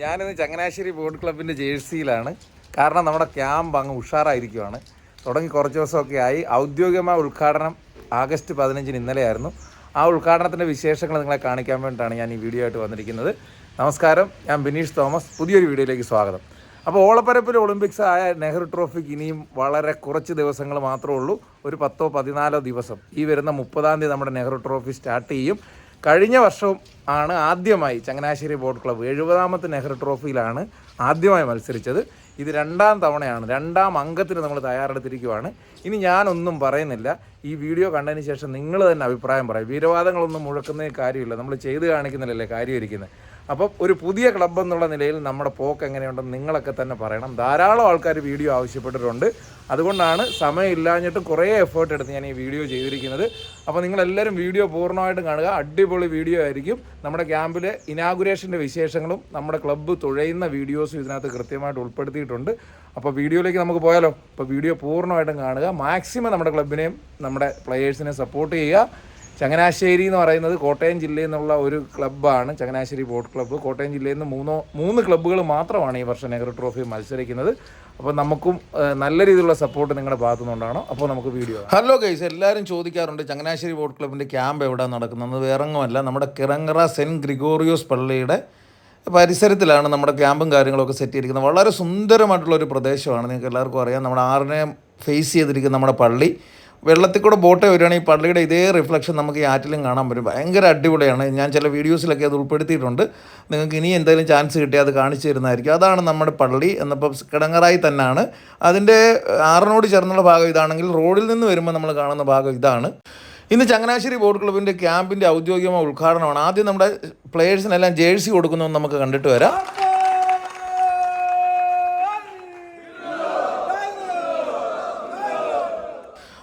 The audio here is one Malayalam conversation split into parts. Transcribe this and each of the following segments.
ഞാനിന്ന് ചങ്ങനാശ്ശേരി ബോട്ട് ക്ലബിന്റെ ജേഴ്സിയിലാണ്. കാരണം നമ്മുടെ ക്യാമ്പ് അങ്ങ് ഉഷാറായിരിക്കുവാണ്. തുടങ്ങി കുറച്ച് ദിവസമൊക്കെ ആയി. ഔദ്യോഗികമായ ഉദ്ഘാടനം ആഗസ്റ്റ് പതിനഞ്ചിന് ഇന്നലെയായിരുന്നു. ആ ഉദ്ഘാടനത്തിന്റെ വിശേഷങ്ങൾ നിങ്ങളെ കാണിക്കാൻ വേണ്ടിയിട്ടാണ് ഞാൻ ഈ വീഡിയോ ആയിട്ട് വന്നിരിക്കുന്നത്. നമസ്കാരം ഞാൻ ബിനീഷ് തോമസ്. പുതിയൊരു വീഡിയോയിലേക്ക് സ്വാഗതം. അപ്പോൾ ഓളപ്പരപ്പിൽ ഒളിമ്പിക്സ് ആയ നെഹ്റു ട്രോഫിക്ക് ഇനിയും വളരെ കുറച്ച് ദിവസങ്ങൾ മാത്രമേ ഉള്ളൂ. ഒരു പത്തോ പതിനാലോ ദിവസം. ഈ വരുന്ന മുപ്പതാം തീയതി നമ്മുടെ നെഹ്റു ട്രോഫി സ്റ്റാർട്ട് ചെയ്യും. കഴിഞ്ഞ വർഷം ആണ് ആദ്യമായി ചങ്ങനാശ്ശേരി ബോട്ട് ക്ലബ്ബ് എഴുപതാമത്തെ നെഹ്റു ട്രോഫിയിലാണ് ആദ്യമായി മത്സരിച്ചത്. ഇത് രണ്ടാം തവണയാണ്. രണ്ടാം അംഗത്തിന് നമ്മൾ തയ്യാറെടുത്തിരിക്കുവാണ്. ഇനി ഞാനൊന്നും പറയുന്നില്ല. ഈ വീഡിയോ കണ്ടതിന് ശേഷം നിങ്ങൾ തന്നെ അഭിപ്രായം പറയും. വീരവാദങ്ങളൊന്നും മുഴക്കുന്ന കാര്യമില്ല. നമ്മൾ ചെയ്ത് കാണിക്കുന്നില്ലല്ലേ കാര്യം ഇരിക്കുന്നത് അപ്പം ഒരു പുതിയ ക്ലബ്ബ് എന്നുള്ള നിലയിൽ നമ്മുടെ പോക്ക് എങ്ങനെയുണ്ടെന്ന് നിങ്ങളൊക്കെ തന്നെ പറയണം. ധാരാളം ആൾക്കാർ വീഡിയോ ആവശ്യപ്പെട്ടിട്ടുണ്ട്. അതുകൊണ്ടാണ് സമയമില്ലാഞ്ഞിട്ട് കുറേ എഫേർട്ട് എടുത്ത് ഞാൻ ഈ വീഡിയോ ചെയ്തിരിക്കുന്നത്. അപ്പോൾ നിങ്ങളെല്ലാവരും വീഡിയോ പൂർണമായിട്ടും കാണുക. അടിപൊളി വീഡിയോ ആയിരിക്കും. നമ്മുടെ ക്യാമ്പിലെ ഇനാഗുറേഷന്റെ വിശേഷങ്ങളും നമ്മുടെ ക്ലബ്ബ് തുഴയുന്ന വീഡിയോസും ഇതിനകത്ത് കൃത്യമായിട്ട് ഉൾപ്പെടുത്തിയിട്ടുണ്ട്. അപ്പോൾ വീഡിയോയിലേക്ക് നമുക്ക് പോയാലോ? അപ്പോൾ വീഡിയോ പൂർണമായിട്ടും കാണുക. മാക്സിമം നമ്മുടെ ക്ലബിനെയും നമ്മുടെ പ്ലെയേഴ്സിനെയും സപ്പോർട്ട് ചെയ്യുക. ചങ്ങനാശ്ശേരി എന്ന് പറയുന്നത് കോട്ടയം ജില്ലയിൽ നിന്നുള്ള ഒരു ക്ലബ്ബാണ് ചങ്ങനാശ്ശേരി ബോട്ട് ക്ലബ്ബ് കോട്ടയം ജില്ലയിൽ നിന്ന് മൂന്നോ മൂന്ന് ക്ലബ്ബുകൾ മാത്രമാണ് ഈ വർഷം നെഹ്റു ട്രോഫി മത്സരിക്കുന്നത്. അപ്പോൾ നമുക്കും നല്ല രീതിയിലുള്ള സപ്പോർട്ട് നിങ്ങളുടെ ഭാഗത്തു നിന്നുണ്ടാണോ അപ്പോൾ നമുക്ക് വീഡിയോ ഹലോ ഗൈസ് എല്ലാവരും ചോദിക്കാറുണ്ട് ചങ്ങനാശ്ശേരി ബോട്ട് ക്ലബിന്റെ ക്യാമ്പ് എവിടെയാണ് നടക്കുന്നത്? വേറെങ്ങുമല്ല നമ്മുടെ കിറങ്ങറ സെന്റ് ഗ്രിഗോറിയോസ് പള്ളിയുടെ പരിസരത്തിലാണ് നമ്മുടെ ക്യാമ്പും കാര്യങ്ങളൊക്കെ സെറ്റ് ചെയ്തിരിക്കുന്നത്. വളരെ സുന്ദരമായിട്ടുള്ള ഒരു പ്രദേശമാണ് നിങ്ങൾക്ക് എല്ലാവർക്കും അറിയാം. നമ്മുടെ ആറിനെ ഫേസ് ചെയ്തിരിക്കുന്ന നമ്മുടെ പള്ളി. വെള്ളത്തിൽ കൂടെ ബോട്ട് വരികയാണെങ്കിൽ പള്ളിയുടെ ഇതേ റിഫ്ലക്ഷൻ നമുക്ക് ഈ ആറ്റിലും കാണാൻ പറ്റും. ഭയങ്കര അടിപൊളിയാണ്. ഞാൻ ചില വീഡിയോസിലൊക്കെ അത് ഉൾപ്പെടുത്തിയിട്ടുണ്ട്. നിങ്ങൾക്ക് ഇനി എന്തെങ്കിലും ചാൻസ് കിട്ടിയാൽ അത് കാണിച്ചു തരുന്നതായിരിക്കും. അതാണ് നമ്മുടെ പള്ളി എന്നപ്പോൾ കിടങ്ങറായി തന്നെയാണ് അതിന്റെ ആറിനോട് ചേർന്നുള്ള ഭാഗം ഇതാണെങ്കിൽ റോഡിൽ നിന്ന് വരുമ്പോൾ നമ്മൾ കാണുന്ന ഭാഗം ഇതാണ്. ഇന്ന് ചങ്ങനാശ്ശേരി ബോട്ട് ക്ലബിന്റെ ക്യാമ്പിന്റെ ഔദ്യോഗികമായ ഉദ്ഘാടനമാണ്. ആദ്യം നമ്മുടെ പ്ലേയേഴ്സിനെല്ലാം ജേഴ്സി കൊടുക്കുന്നു നമുക്ക് കണ്ടിട്ട് വരാം.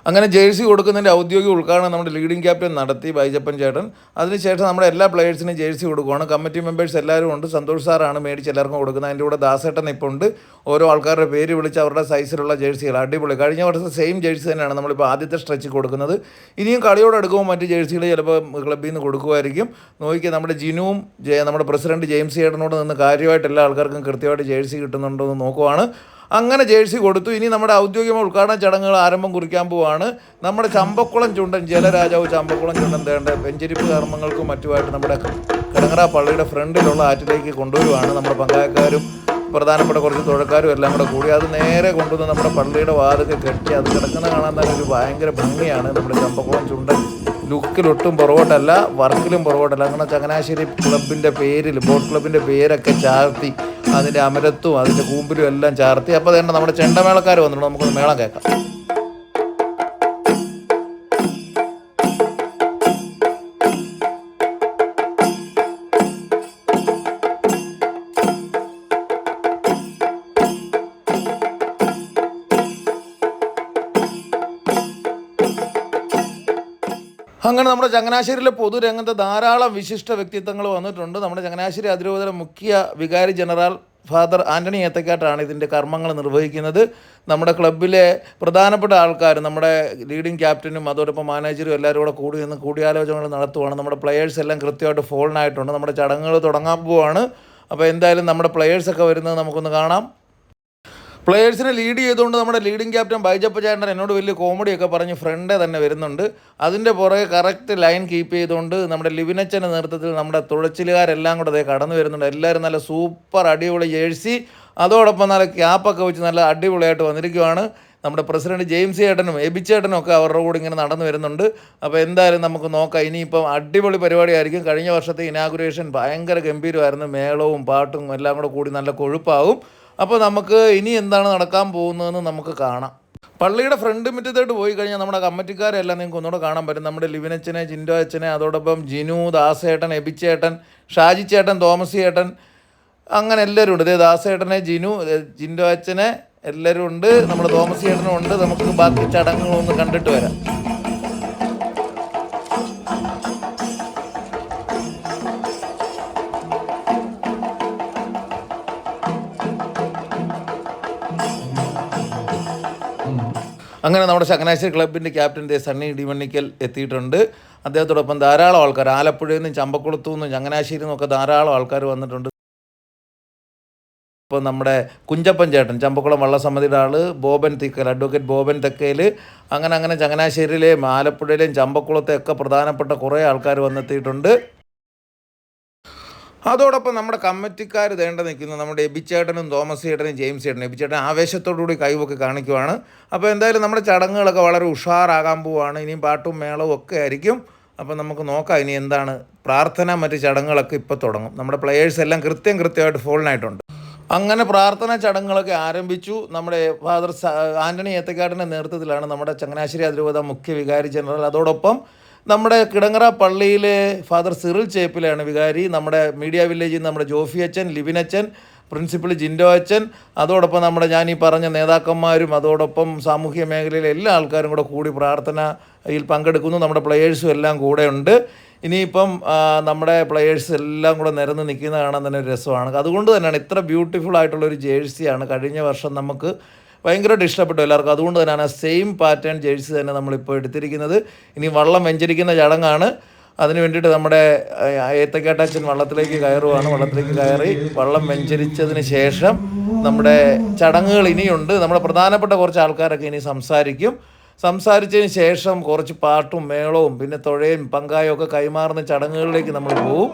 അങ്ങനെ ജേഴ്സി കൊടുക്കുന്നതിന്റെ ഔദ്യോഗിക ഉദ്ഘാടനം നമ്മുടെ ലീഡിംഗ് ക്യാപ്റ്റൻ നടത്തി ബൈജപ്പൻ ചേട്ടൻ. അതിനുശേഷം നമ്മുടെ എല്ലാ പ്ലെയേഴ്സിനും ജേഴ്സി കൊടുക്കുകയാണ് കമ്മിറ്റി മെമ്പേഴ്സ് എല്ലാവരും ഉണ്ട്. സന്തോഷ് സാറാണ് മേടിച്ച് എല്ലാവർക്കും കൊടുക്കുന്നത്. അതിന്റെ കൂടെ ദാസേട്ടൻ ഇപ്പോൾ ഉണ്ട്. ഓരോ ആൾക്കാരുടെ പേര് വിളിച്ച് അവരുടെ സൈസിലുള്ള ജേഴ്സികൾ അടിപൊളി. കഴിഞ്ഞ വർഷം സെയിം ജേഴ്സി തന്നെയാണ് നമ്മളിപ്പോൾ ആദ്യത്തെ സ്ട്രെച്ച് കൊടുക്കുന്നത്. ഇനിയും കളിയോട് അടുക്കുമ്പോൾ മറ്റ് ജേഴ്സികൾ ചിലപ്പോൾ ക്ലബ്ബിൽ നിന്ന് കൊടുക്കുമായിരിക്കും. നോക്കിയാൽ നമ്മുടെ ജിനുവും നമ്മുടെ പ്രസിഡന്റ് ജെയിംസ് ചേട്ടനോട് നിന്ന് കാര്യമായിട്ട് എല്ലാ ആൾക്കാർക്കും കൃത്യമായിട്ട് ജേഴ്സി കിട്ടുന്നുണ്ടോ എന്ന് നോക്കുവാണ്. അങ്ങനെ ജേഴ്സി കൊടുത്തു. ഇനി നമ്മുടെ ഔദ്യോഗിക ഉദ്ഘാടന ചടങ്ങുകൾ ആരംഭം കുറിക്കാൻ പോവാണ്. നമ്മുടെ ചമ്പക്കുളം ചുണ്ടൻ ജലരാജാവ് ചമ്പക്കുളം ചുണ്ടൻ തേണ്ട വെഞ്ചരിപ്പ് കർമ്മങ്ങൾക്കും മറ്റുമായിട്ട് നമ്മുടെ കിടങ്ങറ പള്ളിയുടെ ഫ്രണ്ടിലുള്ള ആറ്റിലേക്ക് കൊണ്ടുവരുവാണ് നമ്മുടെ പങ്കായക്കാരും പ്രധാനപ്പെട്ട കുറച്ച് തുഴക്കാരും എല്ലാം കൂടെ കൂടി. അത് നേരെ കൊണ്ടുവന്ന് നമ്മുടെ പള്ളിയുടെ വാതൊക്കെ കെട്ടി അത് കിടക്കുന്ന കാണാൻ തന്നെ ഒരു ഭയങ്കര ഭംഗിയാണ്. നമ്മുടെ ചമ്പക്കുളം ചുണ്ടൻ ലുക്കിലൊട്ടും പുറകോട്ടല്ല വർക്കിലും പുറകോട്ടല്ല. അങ്ങനെ ചങ്ങനാശ്ശേരി ക്ലബിന്റെ പേരിൽ ബോട്ട് ക്ലബിന്റെ പേരൊക്കെ ചാർത്തി അതിന്റെ അമരത്തും അതിന്റെ കൂമ്പിലും എല്ലാം ചാർത്തി. അപ്പോൾ തന്നെ നമ്മുടെ ചെണ്ടമേളക്കാർ വന്നിട്ടുണ്ട്. നമുക്കൊന്ന് മേളം കേൾക്കാം. അങ്ങനെ നമ്മുടെ ചങ്ങനാശ്ശേരിയിലെ പൊതുരംഗത്ത് ധാരാളം വിശിഷ്ട വ്യക്തിത്വങ്ങൾ വന്നിട്ടുണ്ട്. നമ്മുടെ ചങ്ങനാശ്ശേരി അതിരൂപതയുടെ മുഖ്യ വികാരി ജനറൽ ഫാദർ ആന്റണി ഏത്തക്കാട്ടാണ് ഇതിന്റെ കർമ്മങ്ങൾ നിർവഹിക്കുന്നത്. നമ്മുടെ ക്ലബിലെ പ്രധാനപ്പെട്ട ആൾക്കാർ നമ്മുടെ ലീഡിംഗ് ക്യാപ്റ്റനും അതോടൊപ്പം മാനേജറും എല്ലാവരും കൂടെ കൂടി നിന്ന് കൂടിയാലോചനകൾ നടത്തുവാണ്. നമ്മുടെ പ്ലെയേഴ്സ് എല്ലാം കൃത്യമായിട്ട് ഫോളിനായിട്ടുണ്ട് നമ്മുടെ ചടങ്ങുകൾ തുടങ്ങാൻ പോവുകയാണ് അപ്പോൾ എന്തായാലും നമ്മുടെ പ്ലെയേഴ്സൊക്കെ വരുന്നത് നമുക്കൊന്ന് കാണാം. പ്ലേയേഴ്സിനെ ലീഡ് ചെയ്തുകൊണ്ട് നമ്മുടെ ലീഡിംഗ് ക്യാപ്റ്റൻ ബൈജപ്പ ചേട്ടൻ എന്നോട് വലിയ കോമഡിയൊക്കെ പറഞ്ഞ് ഫ്രണ്ടേ തന്നെ വരുന്നുണ്ട്. അതിന്റെ പുറകെ കറക്റ്റ് ലൈൻ കീപ്പ് ചെയ്തുകൊണ്ട് നമ്മുടെ ലിവിനച്ചന്റെ നേതൃത്വത്തിൽ നമ്മുടെ തുഴച്ചിലുകാരെല്ലാം കൂടെ അതേ കടന്നു വരുന്നുണ്ട്. എല്ലാവരും നല്ല സൂപ്പർ അടിപൊളി ജേഴ്സി അതോടൊപ്പം നല്ല ക്യാപ്പൊക്കെ വെച്ച് നല്ല അടിപൊളിയായിട്ട് വന്നിരിക്കുവാണ്. നമ്മുടെ പ്രസിഡന്റ് ജെയിംസ് ചേട്ടനും എബി ചേട്ടനും ഒക്കെ അവരുടെ കൂടെ ഇങ്ങനെ നടന്നു വരുന്നുണ്ട്. അപ്പോൾ എന്തായാലും നമുക്ക് നോക്കാം. ഇനിയിപ്പം അടിപൊളി പരിപാടിയായിരിക്കും. കഴിഞ്ഞ വർഷത്തെ ഇനാഗുറേഷൻ ഭയങ്കര ഗംഭീരമായിരുന്നു. മേളവും പാട്ടും എല്ലാം കൂടെ കൂടി നല്ല കൊഴുപ്പാവും. അപ്പോൾ നമുക്ക് ഇനി എന്താണ് നടക്കാൻ പോകുന്നതെന്ന് നമുക്ക് കാണാം. പള്ളിയുടെ ഫ്രണ്ട് മുറ്റത്തോട്ട് പോയി കഴിഞ്ഞാൽ നമ്മുടെ കമ്മറ്റിക്കാരെല്ലാം നിങ്ങൾക്ക് ഒന്നുകൂടെ കാണാൻ പറ്റും. നമ്മുടെ ലിവിനച്ചനെ ജിൻഡോ അച്ഛനെ അതോടൊപ്പം ജിനു ദാസേട്ടൻ എബിച്ചേട്ടൻ ഷാജി ചേട്ടൻ തോമസ് ചേട്ടൻ അങ്ങനെ എല്ലാവരും ഉണ്ട്. ഇതേ ദാസേട്ടനെ ജിനു ജിൻഡോ അച്ഛനെ എല്ലാവരും ഉണ്ട്. നമ്മുടെ തോമസ് ചേട്ടനും ഉണ്ട്. നമുക്ക് ബാക്കി ചടങ്ങുകളൊന്ന് കണ്ടിട്ട് വരാം. അങ്ങനെ നമ്മുടെ ചങ്ങനാശ്ശേരി ക്ലബിന്റെ ക്യാപ്റ്റൻ ദേ സണ്ണി ഇടിമണ്ണിക്കൽ എത്തിയിട്ടുണ്ട്. അദ്ദേഹത്തോടൊപ്പം ധാരാളം ആൾക്കാർ ആലപ്പുഴയിൽ നിന്നും ചമ്പക്കുളത്തു നിന്നും ചങ്ങനാശ്ശേരിയിൽ നിന്നൊക്കെ ധാരാളം ആൾക്കാർ വന്നിട്ടുണ്ട്. ഇപ്പോൾ നമ്മുടെ കുഞ്ചപ്പൻ ചേട്ടൻ ചമ്പക്കുളം വള്ളസമിതിയുടെ ആൾ ബോബൻ തിക്കൽ അഡ്വക്കേറ്റ് ബോബൻ തെക്കയിൽ അങ്ങനെ അങ്ങനെ ചങ്ങനാശ്ശേരിയിലെയും ആലപ്പുഴയിലെയും ചമ്പക്കുളത്തെ ഒക്കെ പ്രധാനപ്പെട്ട കുറേ ആൾക്കാർ വന്നെത്തിയിട്ടുണ്ട്. അതോടൊപ്പം നമ്മുടെ കമ്മിറ്റിക്കാർ വേണ്ട നിൽക്കുന്നു നമ്മുടെ എബിച്ചേട്ടനും തോമസ് ചേട്ടനും ജെയിംസ് ചേട്ടനും എബിച്ചേട്ടൻ ആവേശത്തോടുകൂടി കൈവൊക്കെ കാണിക്കുവാണ്. അപ്പോൾ എന്തായാലും നമ്മുടെ ചടങ്ങുകളൊക്കെ വളരെ ഉഷാറാകാൻ പോവുകയാണ് ഇനിയും പാട്ടും മേളവും ഒക്കെ ആയിരിക്കും. അപ്പോൾ നമുക്ക് നോക്കാം ഇനി എന്താണ് പ്രാർത്ഥന മറ്റ് ചടങ്ങുകളൊക്കെ ഇപ്പോൾ തുടങ്ങും. നമ്മുടെ പ്ലെയേഴ്സ് എല്ലാം കൃത്യം കൃത്യമായിട്ട് ഫോളിനായിട്ടുണ്ട് അങ്ങനെ പ്രാർത്ഥന ചടങ്ങുകളൊക്കെ ആരംഭിച്ചു. നമ്മുടെ ഫാദർ ആന്റണി ഏത്തക്കാടിന്റെ നേതൃത്വത്തിലാണ് നമ്മുടെ ചങ്ങനാശ്ശേരി അതിരൂപത മുഖ്യ വികാരി ജനറൽ. അതോടൊപ്പം നമ്മുടെ കിടങ്ങറ പള്ളിയിലെ ഫാദർ സിറിൽ ചേപ്പിലാണ് വികാരി. നമ്മുടെ മീഡിയ വില്ലേജിൽ നമ്മുടെ ജോഫി അച്ഛൻ ലിബിൻ അച്ഛൻ പ്രിൻസിപ്പൽ ജിൻഡോ അച്ഛൻ അതോടൊപ്പം നമ്മുടെ ഞാൻ ഈ പറഞ്ഞ നേതാക്കന്മാരും അതോടൊപ്പം സാമൂഹ്യ മേഖലയിലെ എല്ലാ ആൾക്കാരും കൂടെ കൂടി പ്രാർത്ഥനയിൽ പങ്കെടുക്കുന്നു. നമ്മുടെ പ്ലെയേഴ്സും എല്ലാം കൂടെ ഉണ്ട്. ഇനിയിപ്പം നമ്മുടെ പ്ലെയേഴ്സ് എല്ലാം കൂടെ നിരന്ന് നിൽക്കുന്ന കാണാൻ തന്നെ ഒരു രസമാണ്. അതുകൊണ്ട് തന്നെയാണ് ഇത്ര ബ്യൂട്ടിഫുൾ ആയിട്ടുള്ള ഒരു ജേഴ്സിയാണ് കഴിഞ്ഞ വർഷം നമുക്ക് ഭയങ്കരമായിട്ട് ഇഷ്ടപ്പെട്ടു എല്ലാവർക്കും. അതുകൊണ്ട് തന്നെയാണ് ആ സെയിം പാറ്റേൺ ജേഴ്സി തന്നെ നമ്മളിപ്പോൾ എടുത്തിരിക്കുന്നത്. ഇനി വള്ളം വെഞ്ചരിക്കുന്ന ചടങ്ങാണ്. അതിന് വേണ്ടിയിട്ട് നമ്മുടെ ഏത്തക്കാട്ടച്ഛൻ വള്ളത്തിലേക്ക് കയറുവാണ്. വള്ളത്തിലേക്ക് കയറി വള്ളം വെഞ്ചരിച്ചതിന് ശേഷം നമ്മുടെ ചടങ്ങുകൾ ഇനിയുണ്ട്. നമ്മുടെ പ്രധാനപ്പെട്ട കുറച്ച് ആൾക്കാരൊക്കെ ഇനി സംസാരിക്കും. സംസാരിച്ചതിന് ശേഷം കുറച്ച് പാട്ടും മേളവും പിന്നെ തുഴയും പങ്കായും ഒക്കെ കൈമാറുന്ന ചടങ്ങുകളിലേക്ക് നമ്മൾ പോകും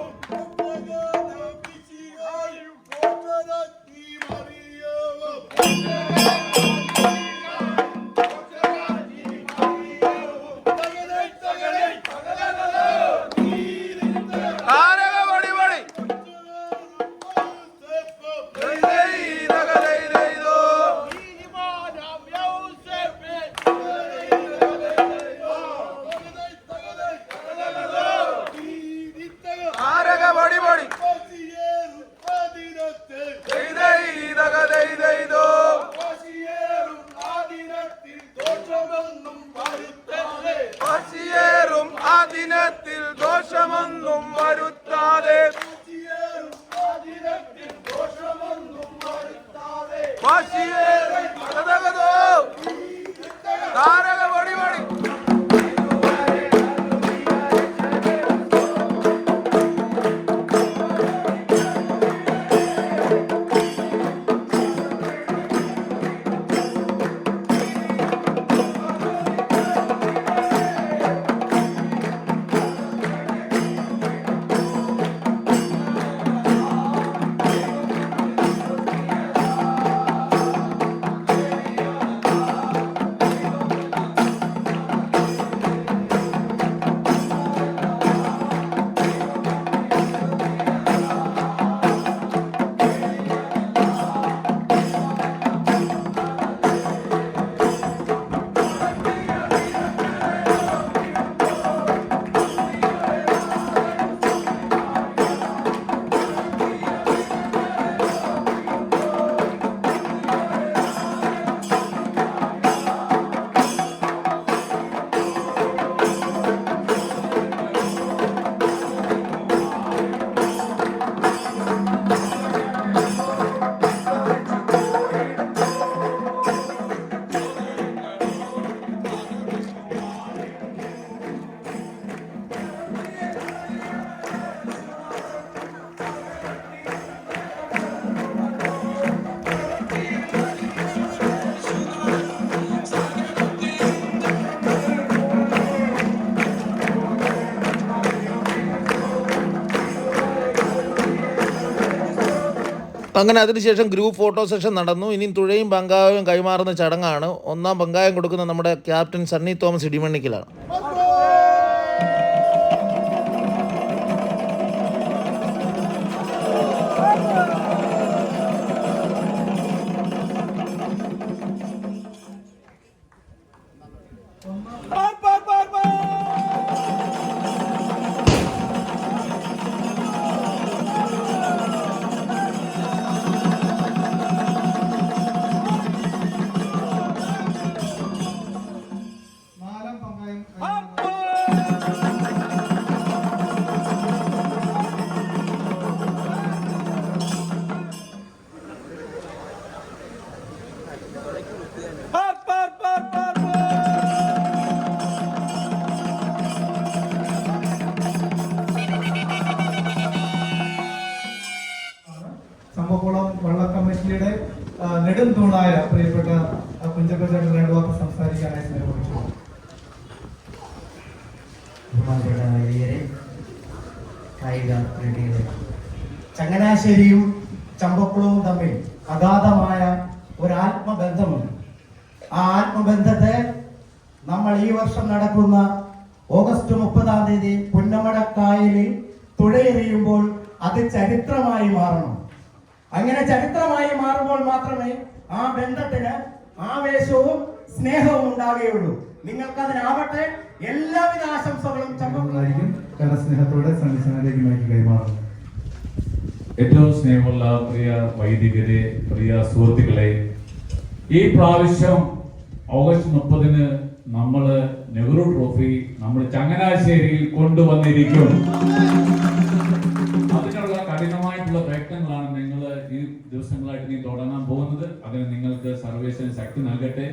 അങ്ങനെ അതിനുശേഷം ഗ്രൂപ്പ് ഫോട്ടോ സെഷൻ നടന്നു. ഇനി തുഴയും പങ്കായും കൈമാറുന്ന ചടങ്ങാണ്. ഒന്നാം പങ്കായം കൊടുക്കുന്ന നമ്മുടെ ക്യാപ്റ്റൻ സണ്ണി തോമസ് ഇടിമണ്ണിക്കലാണ് അത് ചരിത്രമായി മാറണം. അങ്ങനെ ചരിത്രമായി മാറുമ്പോൾ മാത്രമേ ആ ബന്ധത്തിന് ആവേശവും സ്നേഹവും ഉണ്ടാകുകയുള്ളൂ. നിങ്ങൾക്കതിനാവട്ടെ എല്ലാവിധ ആശംസകളും മൈക്ക് കൈമാറുന്നു ഏറ്റവും സ്നേഹമുള്ള പ്രിയ വൈദികരെ പ്രിയ സുഹൃത്തുക്കളെ ഈ പ്രാവശ്യം ഓഗസ്റ്റ് മുപ്പതിന് നമ്മൾ നെഹ്റു ട്രോഫി നമ്മൾ ചങ്ങനാശ്ശേരിയിൽ കൊണ്ടുവന്നിരിക്കും അതിനുള്ള കഠിനമായിട്ടുള്ള പ്രയത്നങ്ങളാണ് നിങ്ങൾ ഈ ദിവസങ്ങളായിട്ട് നീ തുടങ്ങാൻ പോകുന്നത്. അതിന് നിങ്ങൾക്ക് സർവേശ്വരൻ ശക്തി നൽകട്ടെ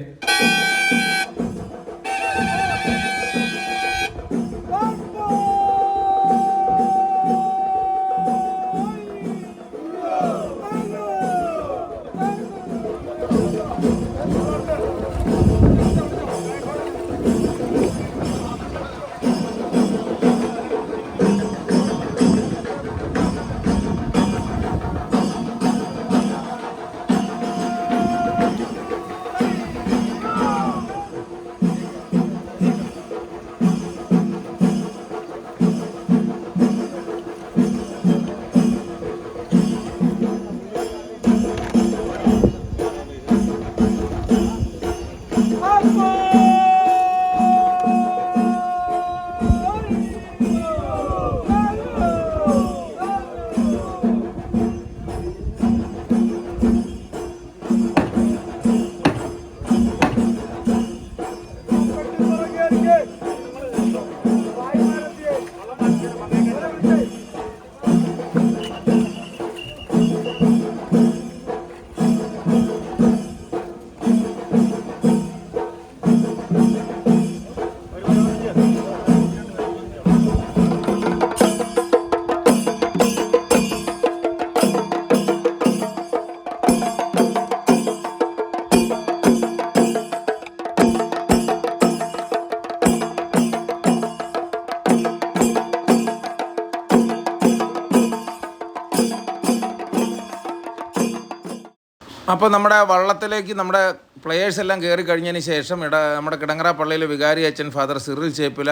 അപ്പോൾ നമ്മുടെ വള്ളത്തിലേക്ക് നമ്മുടെ പ്ലെയേഴ്സ് എല്ലാം കയറി കഴിഞ്ഞതിന് ശേഷം ഇട നമ്മുടെ കിടങ്ങറ പള്ളിയിലെ വികാരി അച്ഛൻ ഫാദർ സിറിൽ ചേപ്പില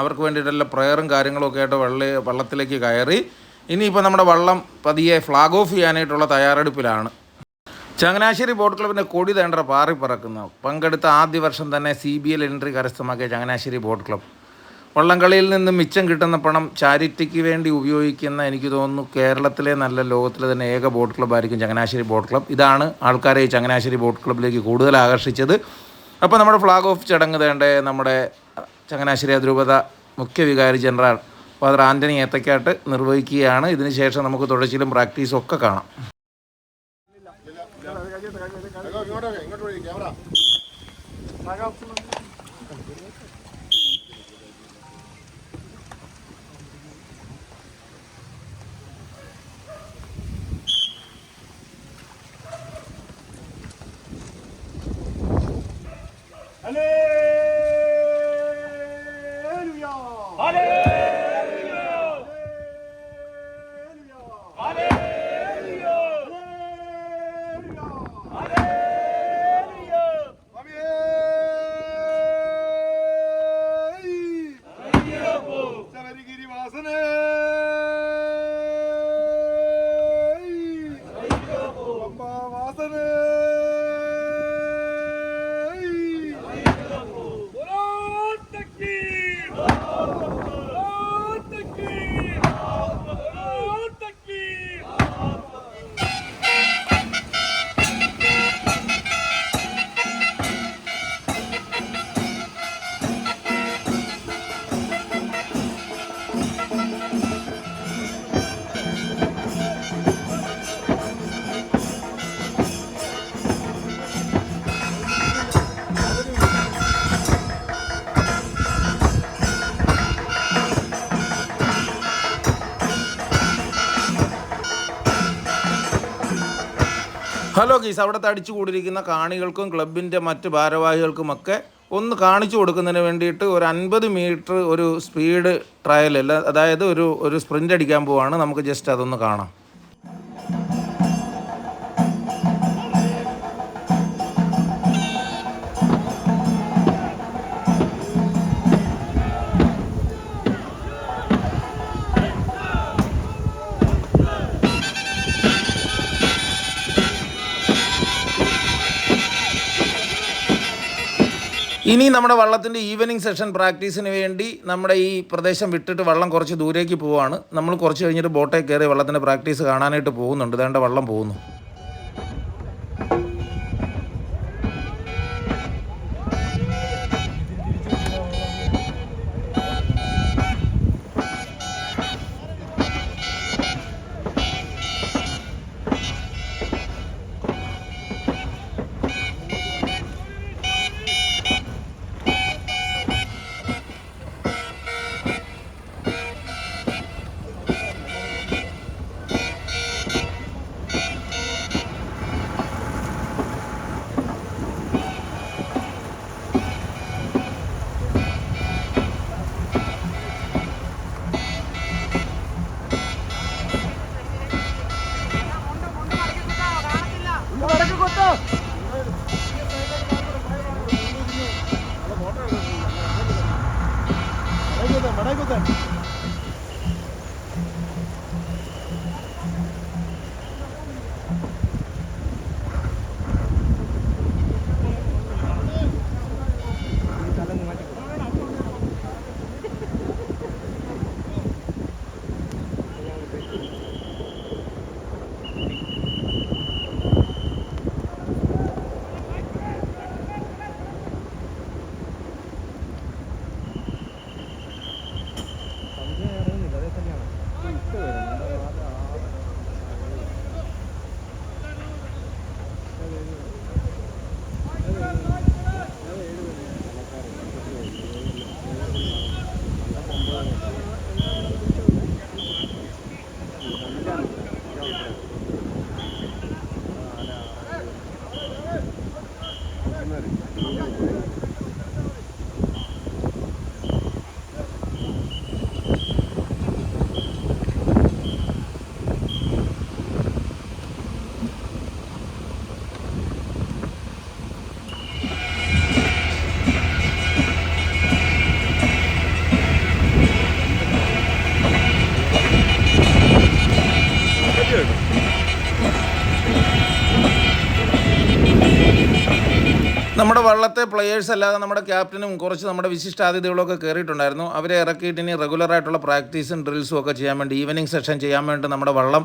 അവർക്ക് വേണ്ടിയിട്ടുള്ള പ്രയറും കാര്യങ്ങളൊക്കെ ആയിട്ട് വള്ളി വള്ളത്തിലേക്ക് കയറി. ഇനിയിപ്പോൾ നമ്മുടെ വള്ളം പതിയെ ഫ്ലാഗ് ഓഫ് ചെയ്യാനായിട്ടുള്ള തയ്യാറെടുപ്പിലാണ്. ചങ്ങനാശ്ശേരി ബോട്ട് ക്ലബിന്റെ കൊടി തേണ്ട പാറി പറക്കുന്നു പങ്കെടുത്ത ആദ്യ വർഷം തന്നെ സി ബി എൽ എൻട്രി കരസ്ഥമാക്കിയ ചങ്ങനാശ്ശേരി ബോട്ട് ക്ലബ് വള്ളംകളിയിൽ നിന്ന് മിച്ചം കിട്ടുന്ന പണം ചാരിറ്റിക്ക് വേണ്ടി ഉപയോഗിക്കുന്ന എനിക്ക് തോന്നുന്നു കേരളത്തിലെ നല്ല ലോകത്തിലെ തന്നെ ഏക ബോട്ട് ക്ലബ്ബായിരിക്കും ചങ്ങനാശ്ശേരി ബോട്ട് ക്ലബ്ബ് ഇതാണ് ആൾക്കാരെ ഈ ചങ്ങനാശ്ശേരി ബോട്ട് ക്ലബ്ബിലേക്ക് കൂടുതൽ ആകർഷിച്ചത്. അപ്പോൾ നമ്മുടെ ഫ്ലാഗ് ഓഫ് ചടങ്ങ് തേണ്ടേ നമ്മുടെ ചങ്ങനാശ്ശേരി അതിരൂപത മുഖ്യ വികാരി ജനറൽ ഫാദർ ആന്റണി ഏത്തക്കാട്ട് നിർവഹിക്കുകയാണ്. ഇതിനുശേഷം നമുക്ക് തുടച്ചിലും പ്രാക്ടീസും ഒക്കെ കാണാം. Allez ഹലോ ഗീസ് അവിടെ തടിച്ചു കൂടിയിരിക്കുന്ന കാണികൾക്കും ക്ലബിന്റെ മറ്റ് ഭാരവാഹികൾക്കുമൊക്കെ ഒന്ന് കാണിച്ചു കൊടുക്കുന്നതിന് വേണ്ടിയിട്ട് ഒരു അൻപത് മീറ്റർ ഒരു സ്പീഡ് ട്രയൽ അല്ല അതായത് ഒരു ഒരു സ്പ്രിന്റ് അടിക്കാൻ പോവാണ്. നമുക്ക് ജസ്റ്റ് അതൊന്ന് കാണാം. ഇനി നമ്മുടെ വള്ളത്തിന്റെ ഈവനിങ് സെഷൻ പ്രാക്ടീസിന് വേണ്ടി നമ്മുടെ ഈ പ്രദേശം വിട്ടിട്ട് വള്ളം കുറച്ച് ദൂരേക്ക് പോവാണ്. നമ്മൾ കുറച്ച് കഴിഞ്ഞിട്ട് ബോട്ടേ കയറി വള്ളത്തിന്റെ പ്രാക്ടീസ് കാണാനായിട്ട് പോകുന്നുണ്ട്. ഇതാണ്ട് വള്ളം പോകുന്നു. നമ്മുടെ വള്ളത്തെ പ്ലെയേഴ്സ് അല്ലാതെ നമ്മുടെ ക്യാപ്റ്റനും കുറച്ച് നമ്മുടെ വിശിഷ്ടാതിഥികളൊക്കെ കയറിയിട്ടുണ്ടായിരുന്നു അവരെ ഇറക്കിയിട്ട് ഇനി റെഗുലറായിട്ടുള്ള പ്രാക്ടീസും ഡ്രിൽസും ഒക്കെ ചെയ്യാൻ വേണ്ടി ഈവനിങ് സെഷൻ ചെയ്യാൻ വേണ്ടി നമ്മുടെ വള്ളം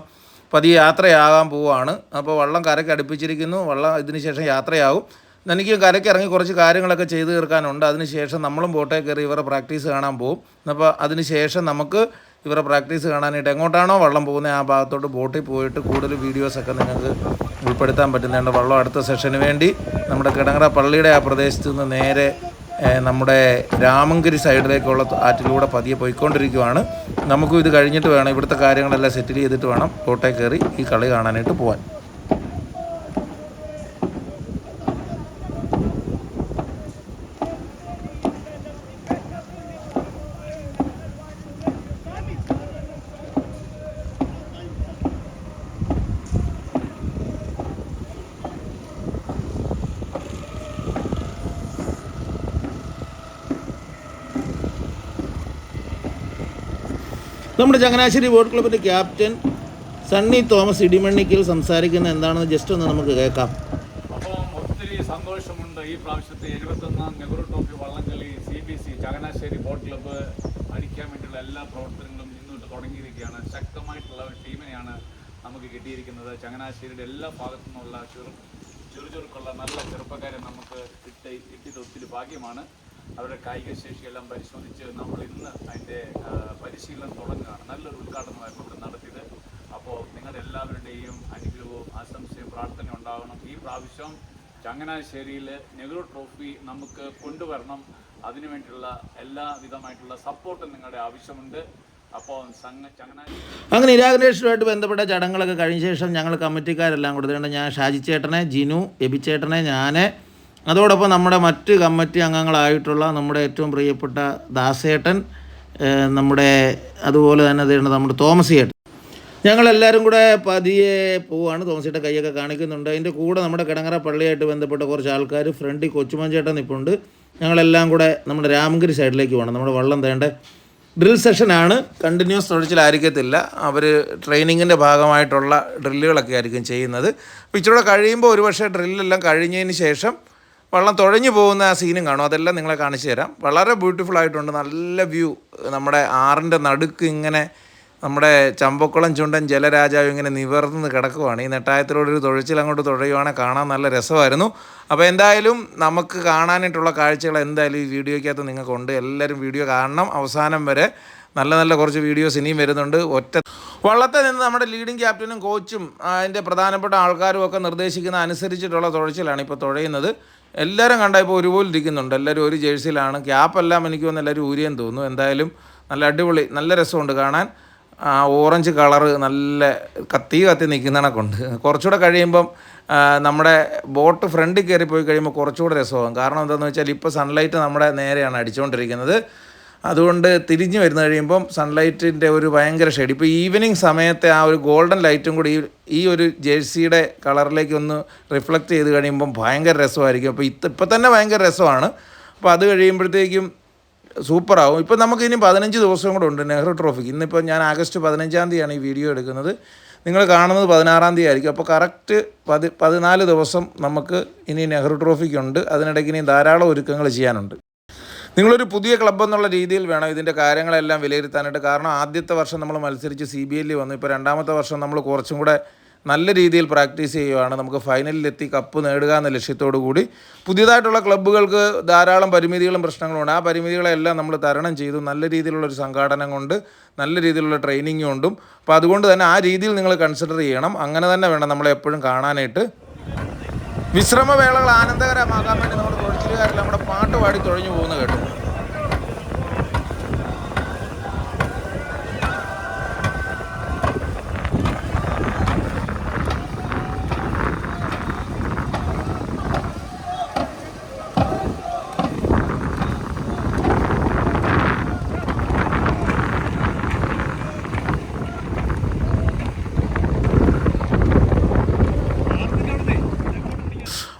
പതിയെ യാത്രയാകാൻ പോവുകയാണ്. അപ്പോൾ വള്ളം കരയ്ക്ക് അടുപ്പിച്ചിരിക്കുന്നു. വള്ളം ഇതിന് ശേഷം യാത്രയാകും. എനിക്ക് കരയ്ക്ക് ഇറങ്ങി കുറച്ച് കാര്യങ്ങളൊക്കെ ചെയ്തു തീർക്കാനുണ്ട്. അതിനുശേഷം നമ്മളും ബോട്ടേ കയറി ഇവരുടെ പ്രാക്ടീസ് കാണാൻ പോകും അപ്പോൾ അതിന് ശേഷം നമുക്ക് ഇവരുടെ പ്രാക്ടീസ് കാണാനായിട്ട് എങ്ങോട്ടാണോ വള്ളം പോകുന്നത് ആ ഭാഗത്തോട്ട് ബോട്ടിൽ പോയിട്ട് കൂടുതൽ വീഡിയോസൊക്കെ നിങ്ങൾക്ക് ഉൾപ്പെടുത്താൻ പറ്റുന്നുണ്ട് വള്ളം അടുത്ത സെഷന് വേണ്ടി നമ്മുടെ കിടങ്ങറ പള്ളിയുടെ ആ പ്രദേശത്ത് നിന്ന് നേരെ നമ്മുടെ രാമങ്കരി സൈഡിലേക്കുള്ള ആറ്റിലൂടെ പതിയെ പോയിക്കൊണ്ടിരിക്കുവാണ്. നമുക്കും ഇത് കഴിഞ്ഞിട്ട് വേണം ഇവിടുത്തെ കാര്യങ്ങളെല്ലാം സെറ്റിൽ ചെയ്തിട്ട് വേണം ബോട്ടേ കയറി ഈ കളി കാണാനായിട്ട് പോകാൻ നമ്മുടെ ചങ്ങനാശ്ശേരി ബോട്ട് ക്ലബിന്റെ ക്യാപ്റ്റൻ സണ്ണി തോമസ് ഇടിമണ്ണിക്കൽ സംസാരിക്കുന്ന എന്താണെന്ന് ജസ്റ്റ് ഒന്ന് നമുക്ക് കേൾക്കാം. അപ്പോൾ ഒത്തിരി സന്തോഷമുണ്ട് ഈ പ്രാവശ്യത്തെ എഴുപത്തൊന്നാം നെഹ്റു ട്രോഫി വള്ളംകളി C B C Changanassery boat club അടിക്കാൻ വേണ്ടിയുള്ള എല്ലാ പ്രവർത്തനങ്ങളും ഇന്നോട്ട് തുടങ്ങിയിരിക്കുകയാണ്. ശക്തമായിട്ടുള്ള ഒരു ടീമിനെയാണ് നമുക്ക് കിട്ടിയിരിക്കുന്നത്. ചങ്ങനാശ്ശേരിയുടെ എല്ലാ ഭാഗത്തു നിന്നുള്ള ചെറു ചെറുചെറുക്കുള്ള നല്ല ചെറുപ്പക്കാരെ നമുക്ക് കിട്ടി കിട്ടിയത് ഒത്തിരി ഭാഗ്യമാണ്. അവരുടെ കായിക ശേഷിയെല്ലാം പരിശോധിച്ച് നമ്മൾ ഇന്ന് അതിന്റെ പരിശീലനം തുടങ്ങുകയാണ്. നല്ലൊരു ഉദ്ഘാടനമായിരുന്നു ഇവിടെ നടത്തിയത്. അപ്പോൾ നിങ്ങളുടെ എല്ലാവരുടെയും അനുഗ്രഹവും ആശംസയും പ്രാർത്ഥന ഉണ്ടാകണം. ഈ പ്രാവശ്യം ചങ്ങനാശ്ശേരിയിൽ നെഹ്റു ട്രോഫി നമുക്ക് കൊണ്ടുവരണം. അതിനുവേണ്ടിയുള്ള എല്ലാ വിധമായിട്ടുള്ള സപ്പോർട്ടും നിങ്ങളുടെ ആവശ്യമുണ്ട്. അങ്ങനെ ഇനാഗ്രേഷനുമായിട്ട് ബന്ധപ്പെട്ട ചടങ്ങുകളൊക്കെ കഴിഞ്ഞ ശേഷം ഞങ്ങൾ കമ്മിറ്റിക്കാരെല്ലാം കൊടുത്തിട്ടുണ്ട്. ഞാൻ ഷാജി ചേട്ടനെ ജിനു എബിച്ചേട്ടനെ ഞാൻ അതോടൊപ്പം നമ്മുടെ മറ്റ് കമ്മിറ്റി അംഗങ്ങളായിട്ടുള്ള നമ്മുടെ ഏറ്റവും പ്രിയപ്പെട്ട ദാസേട്ടൻ നമ്മുടെ അതുപോലെ തന്നെ അതേണ്ട നമ്മുടെ തോമസ് ചേട്ടൻ. ഞങ്ങളെല്ലാവരും കൂടെ പതിയെ പോവാണ്. തോമസിയുടെ കൈയൊക്കെ കാണിക്കുന്നുണ്ട്. അതിന്റെ കൂടെ നമ്മുടെ കിടങ്ങറ പള്ളിയായിട്ട് ബന്ധപ്പെട്ട കുറച്ച് ആൾക്കാർ ഫ്രണ്ടിൽ കൊച്ചുമഞ്ചേട്ടൻ നിൽപ്പുണ്ട് ഞങ്ങളെല്ലാം കൂടെ നമ്മുടെ രാമഗിരി സൈഡിലേക്ക് പോകണം നമ്മുടെ വള്ളം തേണ്ട ഡ്രിൽ സെഷനാണ് കണ്ടിന്യൂസ് തുഴച്ചിലായിരിക്കത്തില്ല അവർ ട്രെയിനിങ്ങിന്റെ ഭാഗമായിട്ടുള്ള ഡ്രില്ലുകളൊക്കെ ആയിരിക്കും ചെയ്യുന്നത്. അപ്പോൾ ഇച്ചിരൂടെ കഴിയുമ്പോൾ ഒരുപക്ഷെ ഡ്രില്ലെല്ലാം കഴിഞ്ഞതിന് ശേഷം വള്ളം തുഴഞ്ഞു പോകുന്ന ആ സീനും കാണും. അതെല്ലാം നിങ്ങളെ കാണിച്ചു തരാം. വളരെ ബ്യൂട്ടിഫുൾ ആയിട്ടുണ്ട്. നല്ല വ്യൂ നമ്മുടെ ആറിന്റെ നടുക്ക് ഇങ്ങനെ നമ്മുടെ ചമ്പക്കുളം ചുണ്ടൻ ജലരാജാവ് ഇങ്ങനെ നിവർന്ന് കിടക്കുവാണ്. ഈ നെട്ടായത്തിലൂടെ ഒരു തുഴച്ചിൽ അങ്ങോട്ട് തുഴയുവാണെങ്കിൽ കാണാൻ നല്ല രസമായിരുന്നു. അപ്പോൾ എന്തായാലും നമുക്ക് കാണാനായിട്ടുള്ള കാഴ്ചകൾ എന്തായാലും ഈ വീഡിയോയ്ക്കകത്ത് നിങ്ങൾക്കുണ്ട്. എല്ലാവരും വീഡിയോ കാണണം. അവസാനം വരെ നല്ല നല്ല കുറച്ച് വീഡിയോസ് ഇനിയും വരുന്നുണ്ട്. ഒറ്റ വള്ളത്തെ നിന്ന് നമ്മുടെ ലീഡിംഗ് ക്യാപ്റ്റനും കോച്ചും അതിന്റെ പ്രധാനപ്പെട്ട ആൾക്കാരും ഒക്കെ നിർദ്ദേശിക്കുന്ന അനുസരിച്ചിട്ടുള്ള തുഴച്ചിലാണ് ഇപ്പോൾ തുഴയുന്നത്. എല്ലാവരും കണ്ടാൽ ഇപ്പോൾ ഒരുപോലെ ഇരിക്കുന്നുണ്ട്. എല്ലാവരും ഒരു ജേഴ്സിയിലാണ്. ക്യാപ്പെല്ലാം എനിക്ക് വന്ന് എല്ലാവരും ഊരിയെന്ന് തോന്നുന്നു. എന്തായാലും നല്ല അടിപൊളി നല്ല രസമുണ്ട് കാണാൻ. ഓറഞ്ച് കളറ് നല്ല കത്തി കത്തി നിൽക്കുന്നണക്കുണ്ട്. കുറച്ചുകൂടെ കഴിയുമ്പം നമ്മുടെ ബോട്ട് ഫ്രണ്ടിൽ കയറി പോയി കഴിയുമ്പോൾ കുറച്ചുകൂടെ രസമാകും. കാരണം എന്താണെന്ന് വെച്ചാൽ ഇപ്പോൾ സൺലൈറ്റ് നമ്മുടെ നേരെയാണ് അടിച്ചുകൊണ്ടിരിക്കുന്നത് അതുകൊണ്ട് തിരിഞ്ഞു വരുന്ന കഴിയുമ്പം സൺലൈറ്റിന്റെ ഒരു ഭയങ്കര ഷെയ്ഡ് ഇപ്പോൾ ഈവനിങ് സമയത്തെ ആ ഒരു ഗോൾഡൻ ലൈറ്റും കൂടി ഈ ഒരു ജേഴ്സിയുടെ കളറിലേക്ക് ഒന്ന് റിഫ്ലക്റ്റ് ചെയ്ത് കഴിയുമ്പം ഭയങ്കര രസമായിരിക്കും. അപ്പോൾ ഇത് ഇപ്പം തന്നെ ഭയങ്കര രസമാണ്. അപ്പോൾ അത് കഴിയുമ്പോഴത്തേക്കും സൂപ്പറാവും ഇപ്പം നമുക്ക് ഇനി പതിനഞ്ച് ദിവസം കൂടെ ഉണ്ട് നെഹ്റു ട്രോഫിക്ക് ഇന്നിപ്പോൾ ഞാൻ ആഗസ്റ്റ് പതിനഞ്ചാം തീയതിയാണ് ഈ വീഡിയോ എടുക്കുന്നത്. നിങ്ങൾ കാണുന്നത് പതിനാറാം തീയതി ആയിരിക്കും. അപ്പോൾ കറക്റ്റ് പതി പതിനാല് ദിവസം നമുക്ക് ഇനി നെഹ്റു ട്രോഫിക്കുണ്ട് അതിനിടയ്ക്ക് ഇനി ധാരാളം ഒരുക്കങ്ങൾ ചെയ്യാനുണ്ട്. നിങ്ങളൊരു പുതിയ ക്ലബ്ബ് എന്നുള്ള രീതിയിൽ വേണം ഇതിന്റെ കാര്യങ്ങളെല്ലാം വിലയിരുത്താനായിട്ട്. കാരണം ആദ്യത്തെ വർഷം നമ്മൾ മത്സരിച്ച് സി ബി എല്ലിൽ വന്നു. ഇപ്പോൾ രണ്ടാമത്തെ വർഷം നമ്മൾ കുറച്ചും കൂടെ നല്ല രീതിയിൽ പ്രാക്ടീസ് ചെയ്യുകയാണ് നമുക്ക് ഫൈനലിലെത്തി കപ്പ് നേടുക എന്ന ലക്ഷ്യത്തോടു കൂടി പുതിയതായിട്ടുള്ള ക്ലബ്ബുകൾക്ക് ധാരാളം പരിമിതികളും പ്രശ്നങ്ങളുണ്ട് ആ പരിമിതികളെല്ലാം നമ്മൾ തരണം ചെയ്തു. നല്ല രീതിയിലുള്ള ഒരു സംഘാടനം കൊണ്ട് നല്ല രീതിയിലുള്ള ട്രെയിനിങ് കൊണ്ടും. അപ്പോൾ അതുകൊണ്ട് തന്നെ ആ രീതിയിൽ നിങ്ങൾ കൺസിഡർ ചെയ്യണം. അങ്ങനെ തന്നെ വേണം നമ്മളെപ്പോഴും കാണാനായിട്ട് വിശ്രമവേളകൾ ആനന്ദകരമാകാൻ വേണ്ടി നമ്മുടെ തൊഴിലുകാരെല്ലാം നമ്മുടെ പാട്ട് പാടി തുഴഞ്ഞു പോകുന്ന കേട്ടു.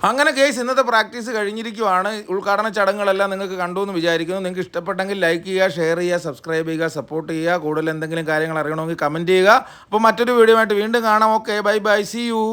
അങ്ങനെ കേസ് ഇന്നത്തെ പ്രാക്ടീസ് കഴിഞ്ഞിരിക്കുവാണ്. ഉദ്ഘാടന ചടങ്ങുകളെല്ലാം നിങ്ങൾക്ക് കണ്ടു എന്ന് വിചാരിക്കുന്നു. നിങ്ങൾക്ക് ഇഷ്ടപ്പെട്ടെങ്കിൽ ലൈക്ക് ചെയ്യുക ഷെയർ ചെയ്യുക സബ്സ്ക്രൈബ് ചെയ്യുക സപ്പോർട്ട് ചെയ്യുക. കൂടുതൽ എന്തെങ്കിലും കാര്യങ്ങൾ അറിയണമെങ്കിൽ കമന്റ് ചെയ്യുക. അപ്പോൾ മറ്റൊരു വീഡിയോ ആയിട്ട് വീണ്ടും കാണാം. Okay bye bye see you